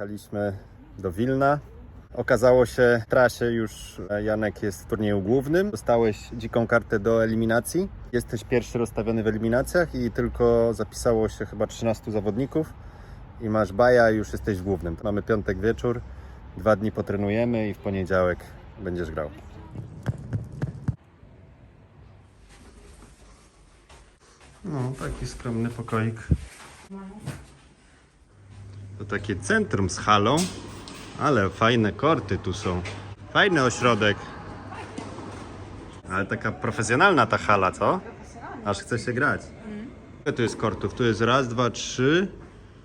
Jechaliśmy do Wilna. Okazało się w trasie już e, Janek jest w turnieju głównym. Dostałeś dziką kartę do eliminacji. Jesteś pierwszy rozstawiony w eliminacjach i tylko zapisało się chyba 13 zawodników i masz baja i już jesteś w głównym. Mamy piątek wieczór, dwa dni potrenujemy i w poniedziałek będziesz grał. No, taki skromny pokoik. To takie centrum z halą, ale fajne korty tu są. Fajny ośrodek. Ale taka profesjonalna ta hala, co? Aż chce się grać. Ile tu jest kortów? Tu jest raz, dwa, trzy,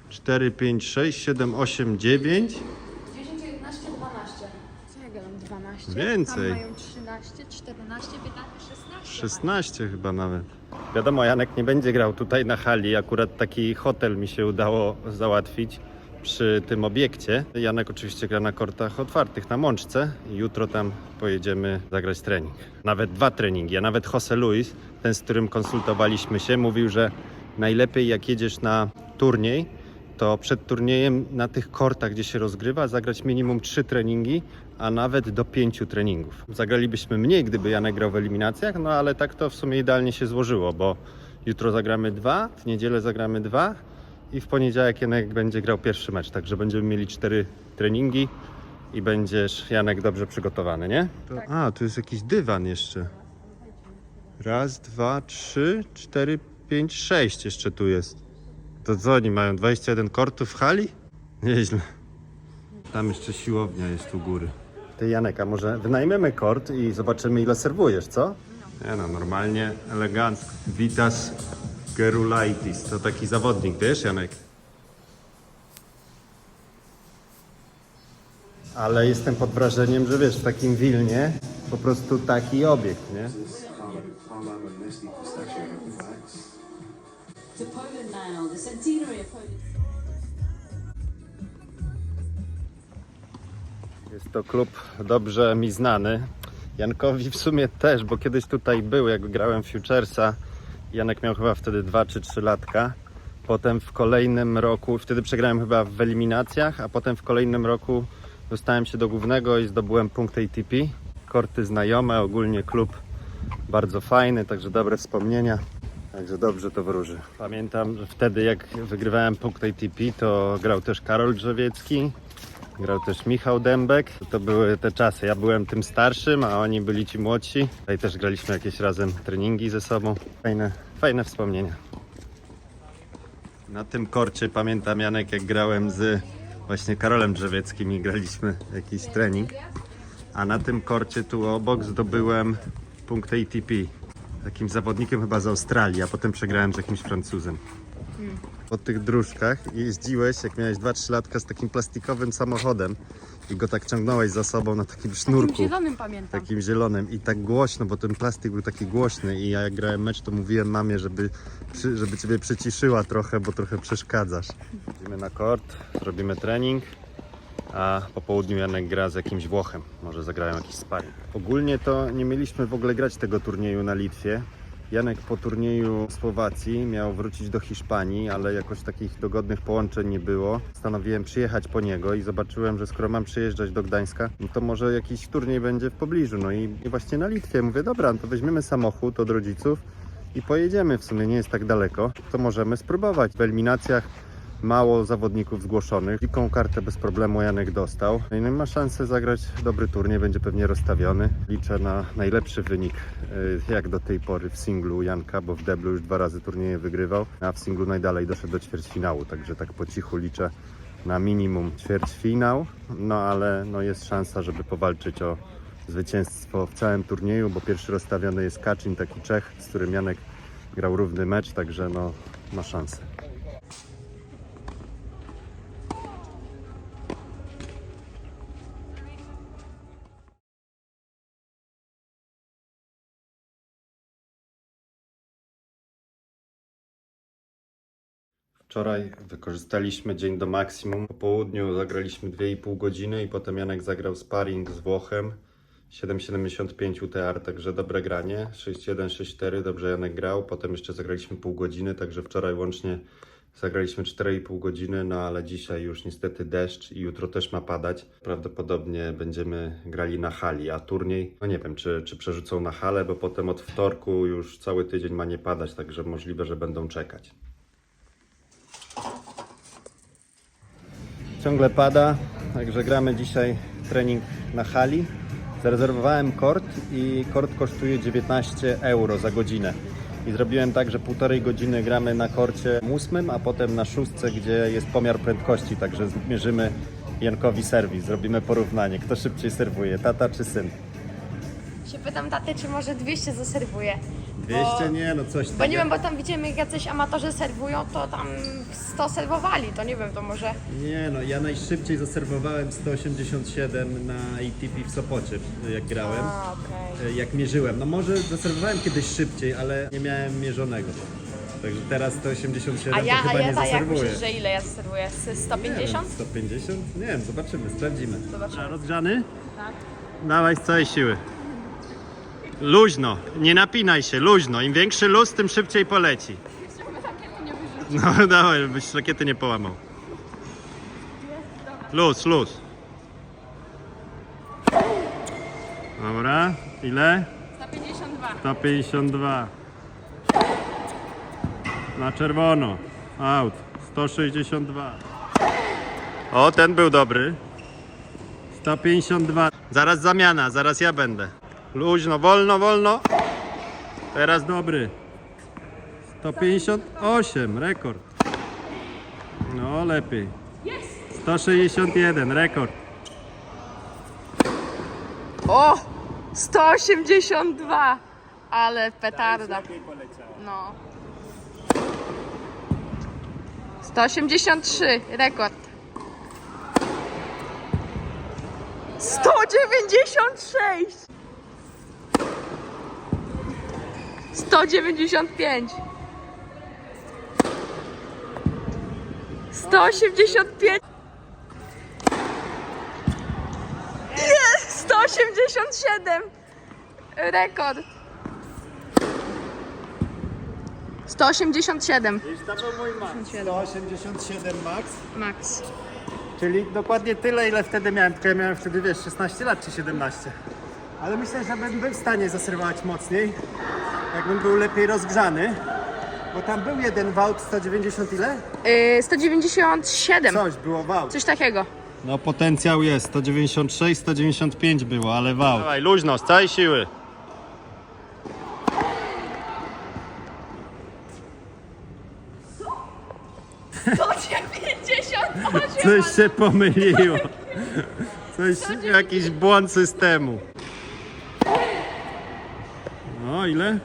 cztery, pięć, sześć, siedem, osiem, dziewięć. 10, 11, 12. Co ja gadam? 12? Więcej. Tam mają 13, 14, 15, 16. 16 chyba nawet. Wiadomo, Janek nie będzie grał tutaj na hali. Akurat taki hotel mi się udało załatwić przy tym obiekcie. Janek oczywiście gra na kortach otwartych na Mączce. Jutro tam pojedziemy zagrać trening. Nawet dwa treningi. A nawet Jose Luis, ten z którym konsultowaliśmy się, mówił, że najlepiej jak jedziesz na turniej, to przed turniejem na tych kortach, gdzie się rozgrywa, zagrać minimum trzy treningi, a nawet do pięciu treningów. Zagralibyśmy mniej, gdyby Janek grał w eliminacjach, no ale tak to w sumie idealnie się złożyło, bo jutro zagramy dwa, w niedzielę zagramy dwa i w poniedziałek Janek będzie grał pierwszy mecz, także będziemy mieli cztery treningi i będziesz, Janek, dobrze przygotowany, nie? To, a, tu jest jakiś dywan jeszcze. Raz, dwa, trzy, cztery, pięć, sześć jeszcze tu jest. To co oni mają? 21 kortów w hali? Nieźle. Tam jeszcze siłownia jest u góry. Ty Janek, a może wynajmiemy kort i zobaczymy ile serwujesz, co? Nie no, normalnie, elegancko. Vitas Gerulaitis, to taki zawodnik, wiesz Janek? Ale jestem pod wrażeniem, że wiesz, w takim Wilnie po prostu taki obiekt, nie? to Poland now, the centenary of Poland. Jest to klub dobrze mi znany. Jankowi w sumie też, bo kiedyś tutaj był, jak grałem Futuresa. Janek miał chyba wtedy 2 czy 3 latka. Potem w kolejnym roku, wtedy przegrałem chyba w eliminacjach, a potem w kolejnym roku dostałem się do głównego i zdobyłem punkt ATP. Korty znajome, ogólnie klub bardzo fajny, także dobre wspomnienia. Także dobrze to wróży. Pamiętam, że wtedy jak wygrywałem punkt ATP, to grał też Karol Drzewiecki, Grał też Michał Dębek. To były te czasy. Ja byłem tym starszym, a oni byli ci młodsi. Tutaj też graliśmy jakieś razem treningi ze sobą. Fajne, fajne wspomnienia. Na tym korcie pamiętam Janek, jak grałem z właśnie Karolem Drzewieckim i graliśmy jakiś trening. A na tym korcie tu obok zdobyłem punkt ATP. Takim zawodnikiem chyba z Australii, a potem przegrałem z jakimś Francuzem po tych dróżkach i jeździłeś, jak miałeś 2-3 latka, z takim plastikowym samochodem i go tak ciągnąłeś za sobą na takim Takim sznurku, zielonym pamiętam. takim zielonym i tak głośno, bo ten plastik był taki głośny i ja jak grałem mecz, to mówiłem mamie, żeby, przy, żeby ciebie przyciszyła trochę, bo trochę przeszkadzasz. Idziemy na kort, robimy trening, a po południu Janek gra z jakimś Włochem. Może zagrają jakiś sparring. Ogólnie to nie mieliśmy w ogóle grać tego turnieju na Litwie. Janek po turnieju Słowacji miał wrócić do Hiszpanii, ale jakoś takich dogodnych połączeń nie było. Postanowiłem przyjechać po niego i zobaczyłem, że skoro mam przyjeżdżać do Gdańska, no to może jakiś turniej będzie w pobliżu. No i właśnie na Litwie mówię, dobra, no to weźmiemy samochód od rodziców i pojedziemy. W sumie nie jest tak daleko, to możemy spróbować. W eliminacjach mało zawodników zgłoszonych. Dziką kartę bez problemu Janek dostał. No i ma szansę zagrać dobry turniej, będzie pewnie rozstawiony. Liczę na najlepszy wynik y, jak do tej pory w singlu Janka, bo w deblu już dwa razy turnieje wygrywał, a w singlu najdalej doszedł do ćwierćfinału, także tak po cichu liczę na minimum ćwierćfinał, no ale no jest szansa, żeby powalczyć o zwycięstwo w całym turnieju, bo pierwszy rozstawiony jest Kaczyn, taki Czech, z którym Janek grał równy mecz, także no ma szansę. Wczoraj wykorzystaliśmy dzień do maksimum. Po południu zagraliśmy 2,5 godziny i potem Janek zagrał sparring z Włochem. 7,75 UTR, także dobre granie. 6,1, 6,4, dobrze Janek grał. Potem jeszcze zagraliśmy pół godziny, także wczoraj łącznie Zagraliśmy 4,5 godziny, no ale dzisiaj już niestety deszcz i jutro też ma padać. Prawdopodobnie będziemy grali na hali, a turniej, no nie wiem, czy, czy przerzucą na halę, bo potem od wtorku już cały tydzień ma nie padać, także możliwe, że będą czekać. Ciągle pada, także gramy dzisiaj trening na hali. Zarezerwowałem kort i kort kosztuje 19 euro za godzinę. I zrobiłem tak, że półtorej godziny gramy na korcie ósmym, a potem na szóstce, gdzie jest pomiar prędkości, także zmierzymy Jankowi serwis, zrobimy porównanie, kto szybciej serwuje, tata czy syn. Się pytam taty, czy może 200 zaserwuje. 200 nie, no coś Bo nie wiem, bo tam widzimy, jak jacyś amatorzy serwują, to tam 100 serwowali, to nie wiem, to może... Nie no, ja najszybciej zaserwowałem 187 na ATP w Sopocie, jak grałem. A, okej. E, jak mierzyłem. No może zaserwowałem kiedyś szybciej, ale nie miałem mierzonego. Także teraz 187 A ja, to a chyba ja nie jak zaserwuję. myślisz, że ile ja serwuję? Z Nie wiem, 150? 150? Nie wiem, zobaczymy, sprawdzimy. Zobaczymy. Rozgrzany? Tak. Dawaj z całej siły. Luźno, nie napinaj się, luźno. Im większy luz, tym szybciej poleci. No dawaj, żebyś rakiety nie połamał. Luz, luz. Dobra, ile? 152. 152. Na czerwono. Out. 162. O, ten był dobry. 152. Zaraz zamiana, zaraz ja będę. Luźno, wolno, wolno. Teraz dobry. 158, rekord. No, lepiej. 161, rekord. O! 182! Ale petarda. No. 183, rekord. 196! 195 185 Jest! 187! Rekord! 187 To był mój max. 187 max. max. Czyli dokładnie tyle, ile wtedy miałem. Tylko ja miałem wtedy, wiesz, 16 lat czy 17. Ale myślę, że bym był w stanie zaserwować mocniej, jakbym był lepiej rozgrzany. Bo tam był jeden wałt 190 ile? Yy, 197. Coś było wałt. Coś takiego. No potencjał jest, 196, 195 było, ale wał. Dawaj, luźno, z całej siły. To 98! Coś się pomyliło. Coś, jakiś błąd systemu. No ile?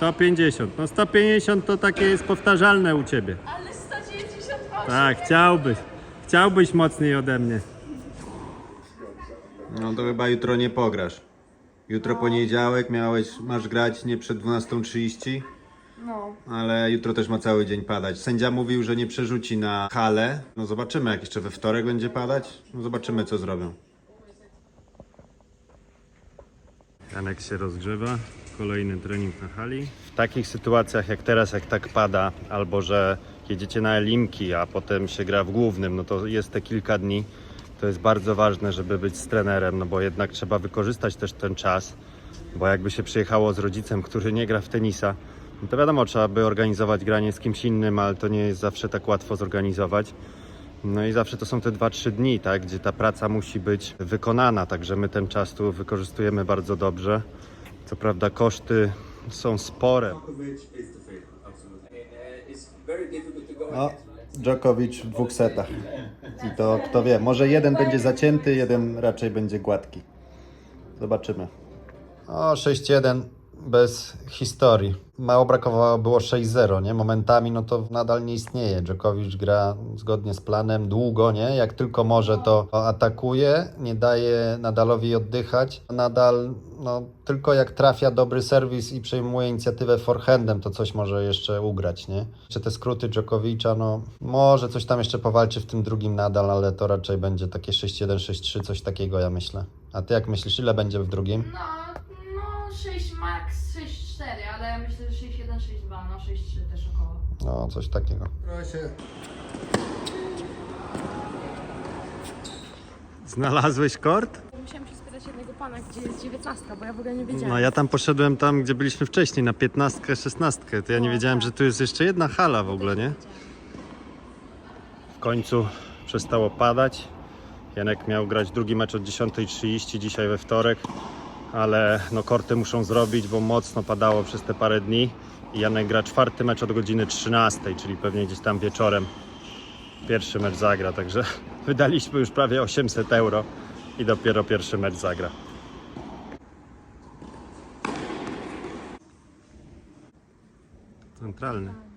150. No 150 to takie jest powtarzalne u ciebie. Ale 198! Tak, chciałbyś. Chciałbyś mocniej ode mnie. No to chyba jutro nie pograsz. Jutro poniedziałek miałeś, masz grać nie przed 12.30, No. ale jutro też ma cały dzień padać. Sędzia mówił, że nie przerzuci na halę. No zobaczymy, jak jeszcze we wtorek będzie padać. No zobaczymy, co zrobią. Janek się rozgrzewa. Kolejny trening na hali. W takich sytuacjach jak teraz, jak tak pada, albo że jedziecie na Elimki, a potem się gra w głównym, no to jest te kilka dni. To jest bardzo ważne, żeby być z trenerem, no bo jednak trzeba wykorzystać też ten czas. Bo jakby się przyjechało z rodzicem, który nie gra w tenisa, no to wiadomo, trzeba by organizować granie z kimś innym, ale to nie jest zawsze tak łatwo zorganizować. No i zawsze to są te 2-3 dni, tak, gdzie ta praca musi być wykonana, także my ten czas tu wykorzystujemy bardzo dobrze. Co prawda koszty są spore. No, Djokovic w dwóch setach. I to kto wie, może jeden będzie zacięty, jeden raczej będzie gładki. Zobaczymy. O, 6-1 bez historii. Mało brakowało, było 6-0, nie? Momentami no to nadal nie istnieje. Djokovic gra zgodnie z planem, długo, nie? Jak tylko może to atakuje, nie daje Nadalowi oddychać. Nadal, no tylko jak trafia dobry serwis i przejmuje inicjatywę forehandem, to coś może jeszcze ugrać, nie? Jeszcze te skróty Djokovicza, no może coś tam jeszcze powalczy w tym drugim nadal, ale to raczej będzie takie 6-1, 6-3, coś takiego ja myślę. A ty jak myślisz, ile będzie w drugim? No, no 6 max 6-4, ale myślę, że 6-1, 6-2, no 6-3 też około. No, coś takiego. Proszę. Znalazłeś kort? Musiałam się spytać jednego pana, gdzie jest 19, bo ja w ogóle nie wiedziałam. No ja tam poszedłem tam, gdzie byliśmy wcześniej, na 15, 16. To ja nie No, wiedziałem, tak. że tu jest jeszcze jedna hala w ogóle, nie? W końcu przestało padać. Janek miał grać drugi mecz od 10.30 dzisiaj we wtorek, ale no korty muszą zrobić, bo mocno padało przez te parę dni. Janek gra czwarty mecz od godziny 13, czyli pewnie gdzieś tam wieczorem pierwszy mecz zagra, także wydaliśmy już prawie 800 euro i dopiero pierwszy mecz zagra. Centralny.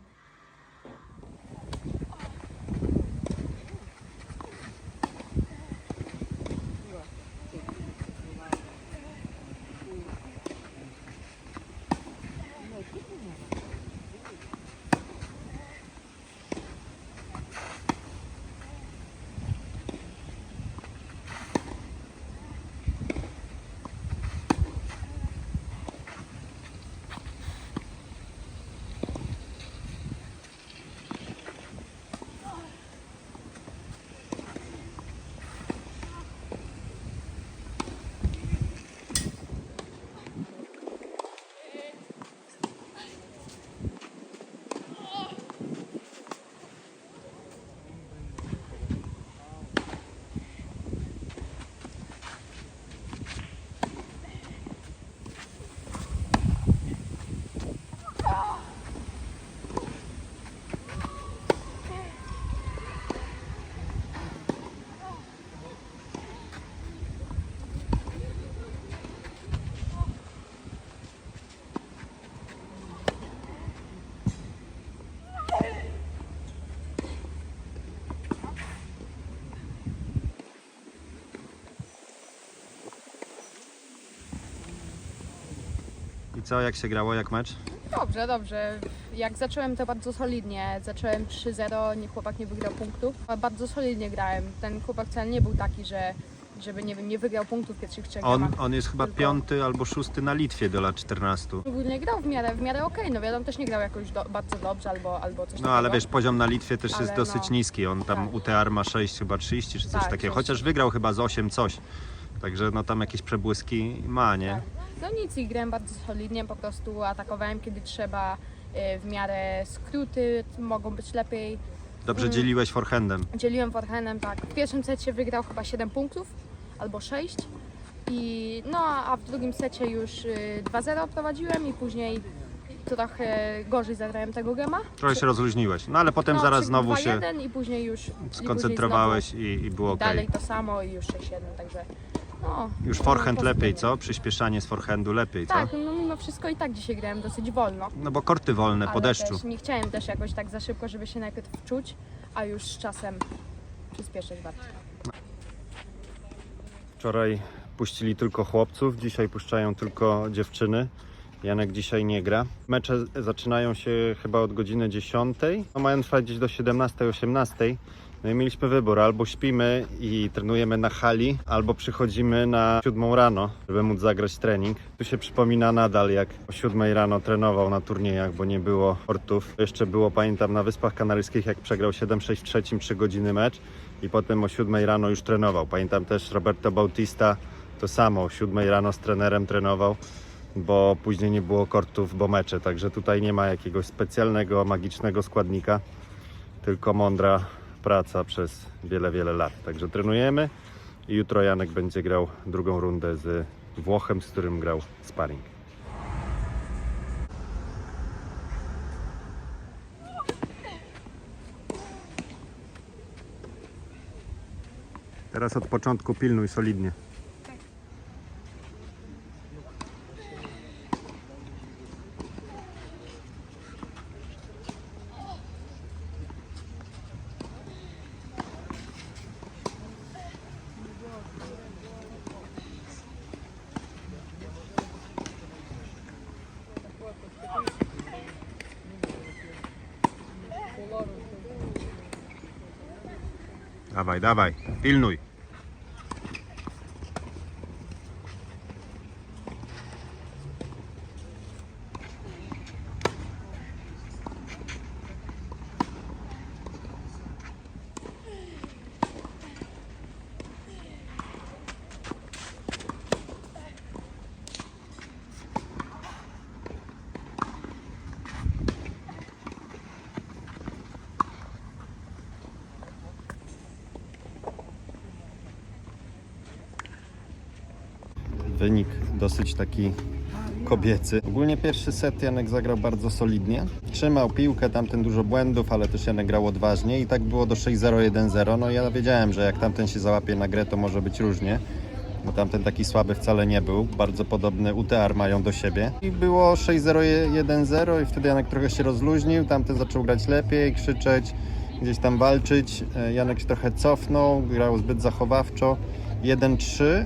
I co, jak się grało, jak mecz? Dobrze, dobrze. Jak zacząłem to bardzo solidnie. Zacząłem 3-0, nie- chłopak nie wygrał punktów. A Bardzo solidnie grałem. Ten chłopak wcale nie był taki, że żeby nie wiem, nie wygrał punktów pierwszych trzech On, on jest chyba Tylko- piąty albo szósty na Litwie do lat 14. Ogólnie grał w miarę, w miarę okej, no wiadomo, też nie grał jakoś do, bardzo dobrze albo, albo coś No ale takiego. wiesz, poziom na Litwie też jest Ale dosyć no, niski. On tam tak. UTR ma 6, chyba 30 czy coś Tak, takiego. coś. Chociaż wygrał chyba z 8 coś. Także no tam jakieś przebłyski ma, nie? Tak. No nic, i grałem bardzo solidnie, po prostu atakowałem kiedy trzeba, y, w miarę skróty mogą być lepiej. Dobrze Mm. dzieliłeś forehandem. Dzieliłem forehandem, tak. W pierwszym secie wygrał chyba 7 punktów albo 6. I, no a w drugim secie już y, 2-0 prowadziłem i później trochę gorzej zagrałem tego gema. Trochę się rozluźniłeś. No ale potem no, zaraz znowu się 2-1 i później już i skoncentrowałeś i, i było później ok. Dalej to samo i już 6-1, także no. Już forehand lepiej, co? Przyspieszanie z forehandu lepiej, co? Tak, no mimo wszystko i tak dzisiaj grałem dosyć wolno. No bo korty wolne po ale deszczu. Też nie chciałem też jakoś tak za szybko, żeby się najpierw wczuć, a już z czasem przyspieszyć bardziej. Wczoraj puścili tylko chłopców, dzisiaj puszczają tylko dziewczyny. Janek dzisiaj nie gra. Mecze zaczynają się chyba od godziny 10. No, mają trwać gdzieś do 17-18. No i mieliśmy wybór, albo śpimy i trenujemy na hali, albo przychodzimy na 7 rano, żeby móc zagrać trening. Tu się przypomina nadal, jak o 7 rano trenował na turniejach, bo nie było portów. Jeszcze było, pamiętam, na Wyspach Kanaryjskich, jak przegrał 7-6 w trzecim, 3 godziny mecz i potem o 7 rano już trenował. Pamiętam też Roberto Bautista, to samo, o 7 rano z trenerem trenował, bo później nie było kortów, bo mecze, także tutaj nie ma jakiegoś specjalnego, magicznego składnika, tylko mądra praca przez wiele, wiele lat. Także trenujemy i jutro Janek będzie grał drugą rundę z Włochem, z którym grał sparring. Teraz od początku pilnuj solidnie. Dawaj, pilnuj. Wynik dosyć taki kobiecy. Ogólnie pierwszy set Janek zagrał bardzo solidnie. Trzymał piłkę, tamten dużo błędów, ale też Janek grał odważnie i tak było do 6-0, 1-0. No ja wiedziałem, że jak tamten się załapie na grę, to może być różnie. Bo tamten taki słaby wcale nie był. Bardzo podobny UTR mają do siebie. I było 6-0, 1-0 i wtedy Janek trochę się rozluźnił. Tamten zaczął grać lepiej, krzyczeć, gdzieś tam walczyć. E, Janek się trochę cofnął, grał zbyt zachowawczo. 1-3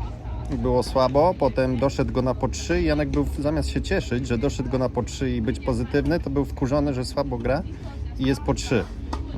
było słabo, potem doszedł go na po 3 i Janek był, zamiast się cieszyć, że doszedł go na po 3 i być pozytywny, to był wkurzony, że słabo gra i jest po 3.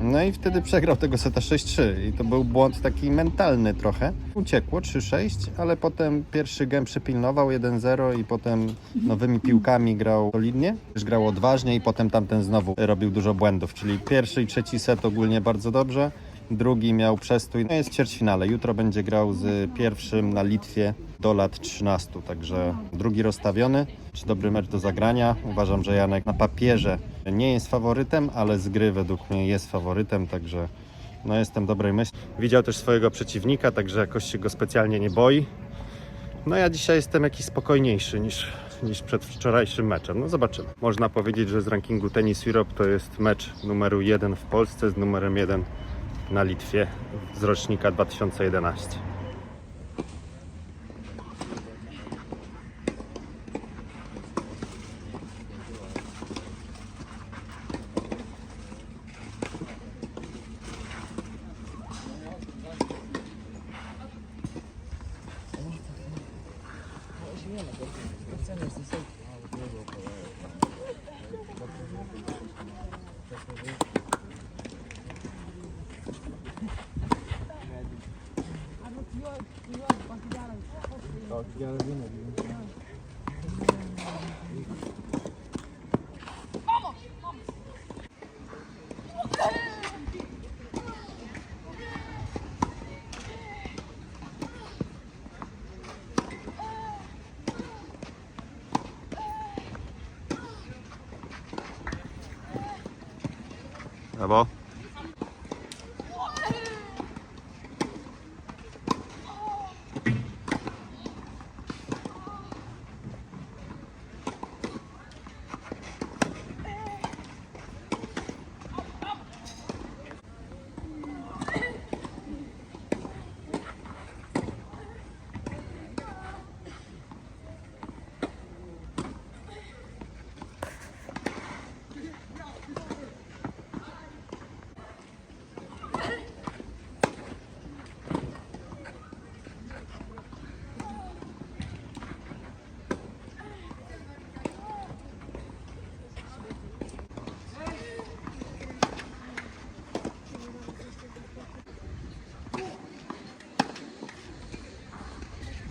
No i wtedy przegrał tego seta 6-3 i to był błąd taki mentalny trochę. Uciekło 3-6, ale potem pierwszy gem przypilnował 1-0 i potem nowymi piłkami grał solidnie. Już grał odważnie i potem tamten znowu robił dużo błędów, czyli pierwszy i trzeci set ogólnie bardzo dobrze. Drugi miał przestój. No jest ćwierćfinale. Jutro będzie grał z pierwszym na Litwie do lat 13. Także drugi rozstawiony. Czy dobry mecz do zagrania? Uważam, że Janek na papierze nie jest faworytem, ale z gry według mnie jest faworytem, także no jestem dobrej myśli. Widział też swojego przeciwnika, także jakoś się go specjalnie nie boi. No ja dzisiaj jestem jakiś spokojniejszy niż, niż przed wczorajszym meczem. No zobaczymy. Można powiedzieć, że z rankingu Tennis Europe to jest mecz numeru 1 w Polsce z numerem 1 na Litwie z rocznika 2011.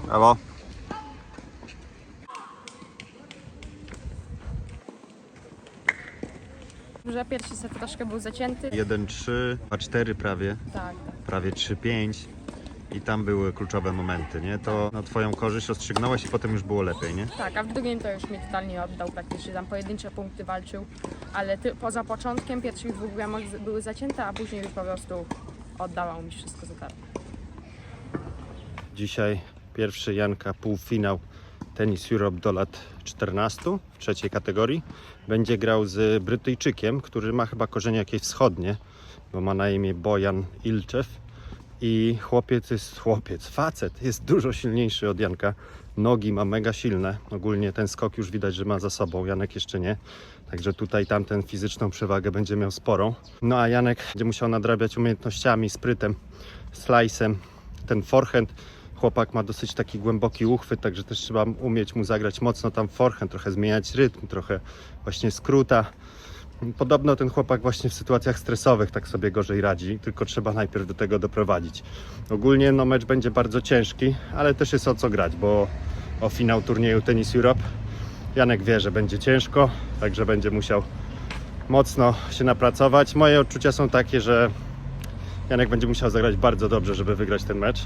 Brawo. Że pierwszy set troszkę był zacięty. 1-3, 2-4 prawie, Tak. prawie 3-5 i tam były kluczowe momenty, nie? To na twoją korzyść rozstrzygnąłeś i potem już było lepiej, nie? Tak, a w drugim to już mnie totalnie oddał praktycznie, tam pojedyncze punkty walczył, ale ty, poza początkiem pierwszych dwóch bramach z- były zacięte, a później już po prostu oddawał mi wszystko za darmo. Dzisiaj pierwszy Janka półfinał Tennis Europe do lat 14 w trzeciej kategorii. Będzie grał z Brytyjczykiem, który ma chyba korzenie jakieś wschodnie, bo ma na imię Bojan Ilczew. I chłopiec jest chłopiec, facet jest dużo silniejszy od Janka. Nogi ma mega silne. Ogólnie ten skok już widać, że ma za sobą. Janek jeszcze nie. Także tutaj tamten fizyczną przewagę będzie miał sporą. No a Janek będzie musiał nadrabiać umiejętnościami, sprytem, slice'em. Ten forehand chłopak ma dosyć taki głęboki uchwyt, także też trzeba umieć mu zagrać mocno tam forehand, trochę zmieniać rytm, trochę właśnie skróta. Podobno ten chłopak właśnie w sytuacjach stresowych tak sobie gorzej radzi, tylko trzeba najpierw do tego doprowadzić. Ogólnie no mecz będzie bardzo ciężki, ale też jest o co grać, bo o finał turnieju Tennis Europe Janek wie, że będzie ciężko, także będzie musiał mocno się napracować. Moje odczucia są takie, że Janek będzie musiał zagrać bardzo dobrze, żeby wygrać ten mecz.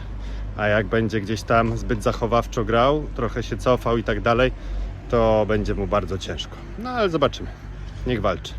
A jak będzie gdzieś tam zbyt zachowawczo grał, trochę się cofał i tak dalej, to będzie mu bardzo ciężko. No ale zobaczymy. Niech walczy.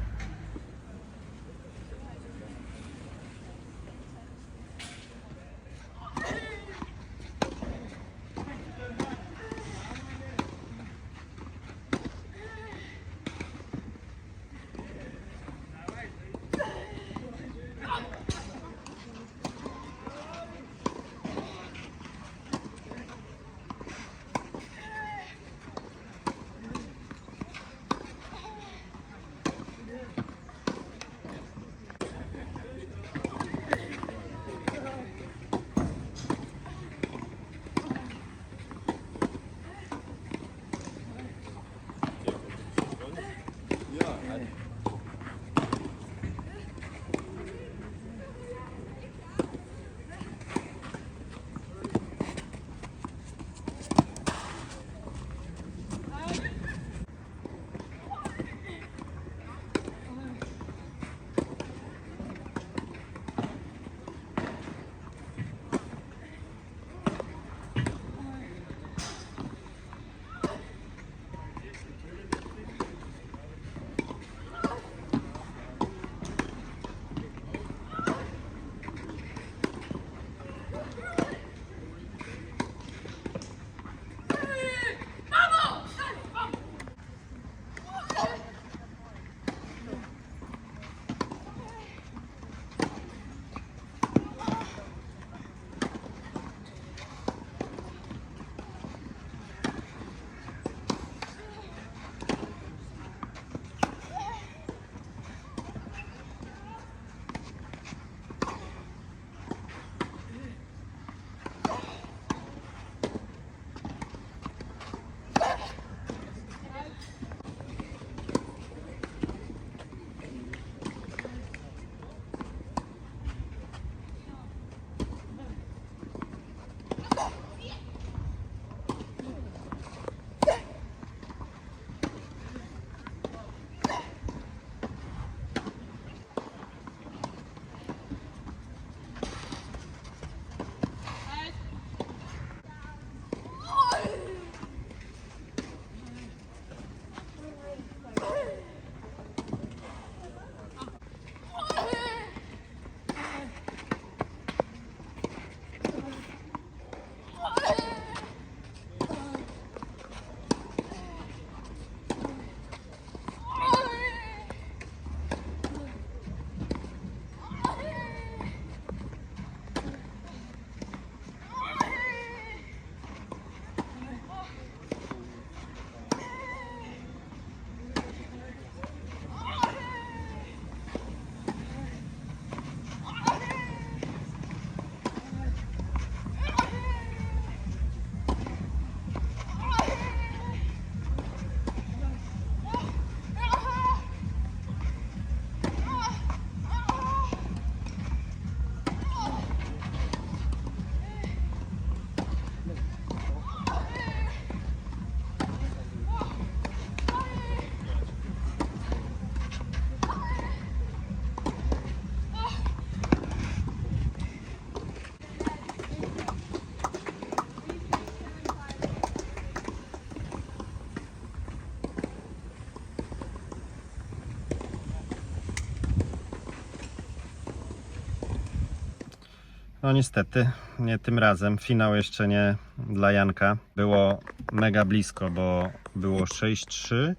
No niestety, nie tym razem. Finał jeszcze nie dla Janka. Było mega blisko, bo było 6-3,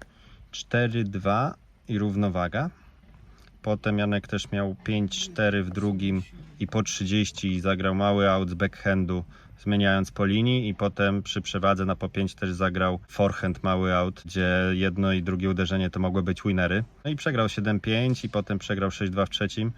4-2 i równowaga. Potem Janek też miał 5-4 w drugim i po 30 i zagrał mały out z backhandu, zmieniając po linii i potem przy przewadze na po 5 też zagrał forehand mały out, gdzie jedno i drugie uderzenie to mogły być winery. No i przegrał 7-5 i potem przegrał 6-2 w trzecim.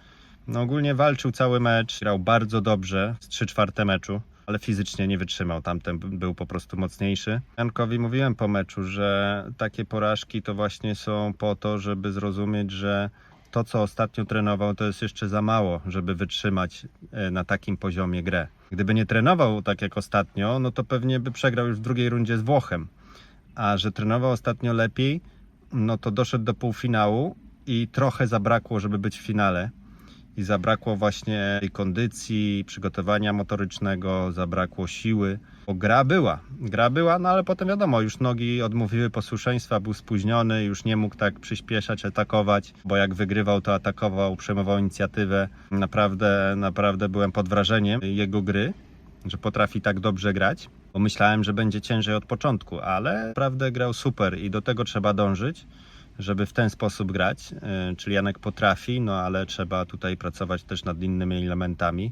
No ogólnie walczył cały mecz, grał bardzo dobrze z 3 czwarte meczu, ale fizycznie nie wytrzymał, tamten był po prostu mocniejszy. Jankowi mówiłem po meczu, że takie porażki to właśnie są po to, żeby zrozumieć, że to co ostatnio trenował to jest jeszcze za mało, żeby wytrzymać e, na takim poziomie grę. Gdyby nie trenował tak jak ostatnio, no to pewnie by przegrał już w drugiej rundzie z Włochem. A że trenował ostatnio lepiej, no to doszedł do półfinału i trochę zabrakło, żeby być w finale i zabrakło właśnie kondycji, przygotowania motorycznego, zabrakło siły. Bo gra była, gra była, no ale potem wiadomo, już nogi odmówiły posłuszeństwa, był spóźniony, już nie mógł tak przyspieszać, atakować, bo jak wygrywał, to atakował, przejmował inicjatywę. Naprawdę, naprawdę byłem pod wrażeniem jego gry, że potrafi tak dobrze grać. Bo myślałem, że będzie ciężej od początku, ale naprawdę grał super i do tego trzeba dążyć żeby w ten sposób grać. Yy, Czyli Janek potrafi, no ale trzeba tutaj pracować też nad innymi elementami.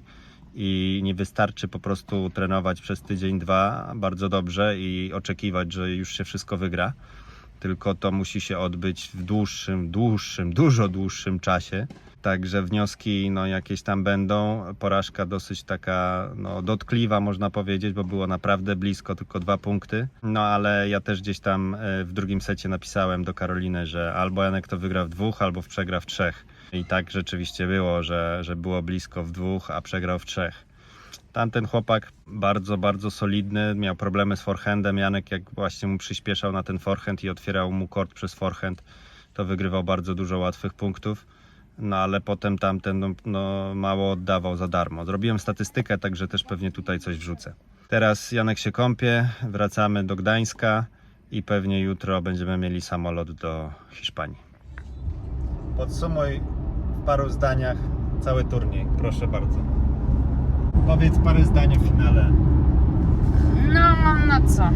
I nie wystarczy po prostu trenować przez tydzień, dwa bardzo dobrze i oczekiwać, że już się wszystko wygra. Tylko to musi się odbyć w dłuższym, dłuższym, dużo dłuższym czasie. Także wnioski no, jakieś tam będą. Porażka dosyć taka no, dotkliwa, można powiedzieć, bo było naprawdę blisko, tylko dwa punkty. No ale ja też gdzieś tam e, w drugim secie napisałem do Karoliny, że albo Janek to wygra w dwóch, albo w przegra w trzech. I tak rzeczywiście było, że, że było blisko w dwóch, a przegrał w trzech. Tamten chłopak bardzo, bardzo solidny, miał problemy z forehandem. Janek jak właśnie mu przyspieszał na ten forehand i otwierał mu kort przez forehand, to wygrywał bardzo dużo łatwych punktów. No ale potem tamten no, no, mało oddawał za darmo. Zrobiłem statystykę, także też pewnie tutaj coś wrzucę. Teraz Janek się kąpie, wracamy do Gdańska i pewnie jutro będziemy mieli samolot do Hiszpanii. Podsumuj w paru zdaniach cały turniej, proszę bardzo. Powiedz parę zdań o finale. No, no co?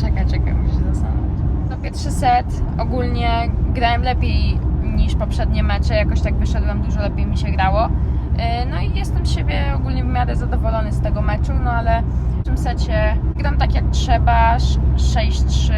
Czekaj, czekaj, muszę się zastanowić. No pierwszy set ogólnie grałem lepiej poprzednie mecze, jakoś tak wyszedłem, dużo lepiej mi się grało. Yy, No i jestem z siebie ogólnie w miarę zadowolony z tego meczu, no ale w tym secie gram tak jak trzeba, sz- 6-3,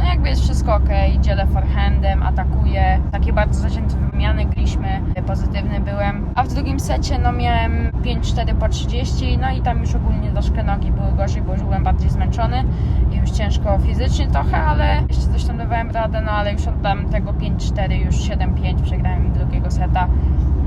no jakby jest wszystko ok, dzielę forehandem, atakuję, takie bardzo zacięte wymiany graliśmy, pozytywny byłem. A w drugim secie no miałem 5-4 po 30, no i tam już ogólnie troszkę nogi były gorzej, bo już byłem bardziej zmęczony i już ciężko fizycznie trochę, ale jeszcze coś tam dawałem radę, no ale już oddam tego 5-4, już 7-5 przegrałem drugiego seta.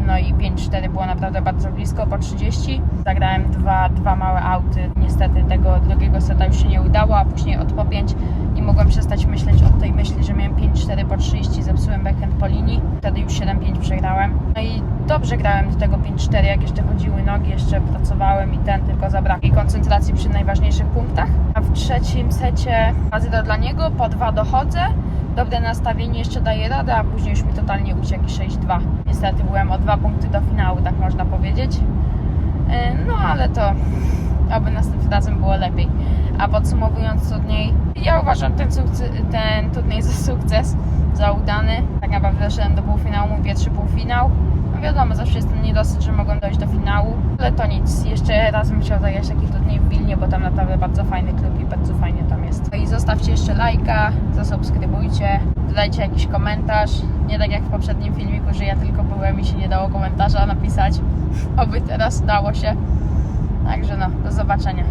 No i 5-4 było naprawdę bardzo blisko, po 30. Zagrałem dwa, dwa małe auty. Niestety tego drugiego seta już się nie udało, a później od po 5 nie mogłem przestać myśleć od tej myśli, że miałem 5-4 po 30, zepsułem backhand po linii. Wtedy już 7-5 przegrałem. No i dobrze grałem do tego 5-4, jak jeszcze chodziły nogi, jeszcze pracowałem i ten tylko zabrakło jej koncentracji przy najważniejszych punktach. A w trzecim secie razy to dla niego, po dwa dochodzę. Dobre nastawienie jeszcze daje radę, a później już mi totalnie uciekł i 6-2. Niestety byłem o dwa punkty do finału, tak można powiedzieć. Yy, No ale to oby następnym razem było lepiej. A podsumowując turniej, ja uważam ten, sukces, ten turniej za sukces, za udany. Tak naprawdę doszedłem do półfinału, mój pierwszy półfinał. Wiadomo, zawsze jest ten niedosyt, że mogą dojść do finału, ale to nic. Jeszcze raz bym chciał zagrać taki turniej w Wilnie, bo tam naprawdę bardzo fajny klub i bardzo fajnie tam jest. I zostawcie jeszcze lajka, zasubskrybujcie, dodajcie jakiś komentarz. Nie tak jak w poprzednim filmiku, że ja tylko byłem i się nie dało komentarza napisać. Oby teraz dało się. Także no, do zobaczenia.